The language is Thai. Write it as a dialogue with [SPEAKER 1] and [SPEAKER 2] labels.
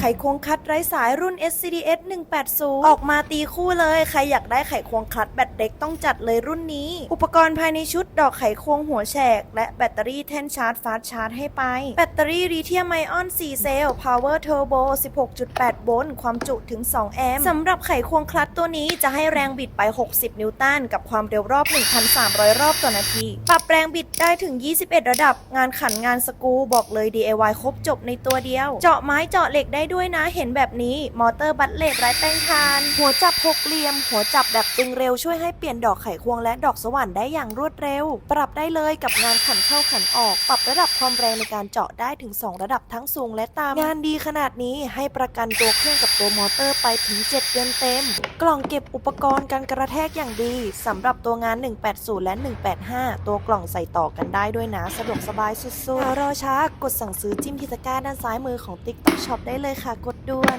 [SPEAKER 1] ไขควงคัดไร้สายรุ่น SCDS 180 ออกมาตีคู่เลย ใครอยากได้ไขควงคัดแบตเด็กต้องจัดเลยรุ่นนี้ อุปกรณ์ภายในชุดดอกไขควงหัวแฉก และแบตเตอรี่แท่นชาร์จฟาสชาร์จให้ไป แบตเตอรี่ลิเธียมไอออน 4 เซลล์ Power Turbo 16.8 โวลต์ ความจุถึง 2 แอมป์สำหรับไขควงคลัดตัวนี้จะให้แรงบิดไป 60 นิวตัน กับความเร็วรอบ 1,300 รอบต่อนาที ปรับแรงบิดได้ถึง 21 ระดับ งานขันงานสกูบอกเลย DIY ครบจบในตัวเดียว เจาะไม้เจาะเหล็กได้ด้วยนะเห็นแบบนี้มอเตอร์บัตเลตไร้แป้งทาน หัวจับหกเหลี่ยม หัวจับแบบตึงเร็วช่วยให้เปลี่ยนดอกไขควงและดอกสว่านได้อย่างรวดเร็ว ปรับได้เลยกับงานขันเข้าขันออก ปรับระดับความแรงในการเจาะได้ถึง 2 ระดับทั้งสูงและต่ำงานดีขนาดนี้ให้ประกันตัวเครื่องกับตัวมอเตอร์ไปถึง 7 เดือนเต็ม กล่องเก็บอุปกรณ์การกระแทกอย่างดีสำหรับตัวงาน 180 และ 185 ตัวกล่องใส่ต่อกันได้ด้วยนะ สะดวกสบายสุดๆรอช้ากดสั่งซื้อจิ้มที่ตะกร้าด้านซ้ายมือของ TikTok Shop ได้เลยค่ะ กดด่วน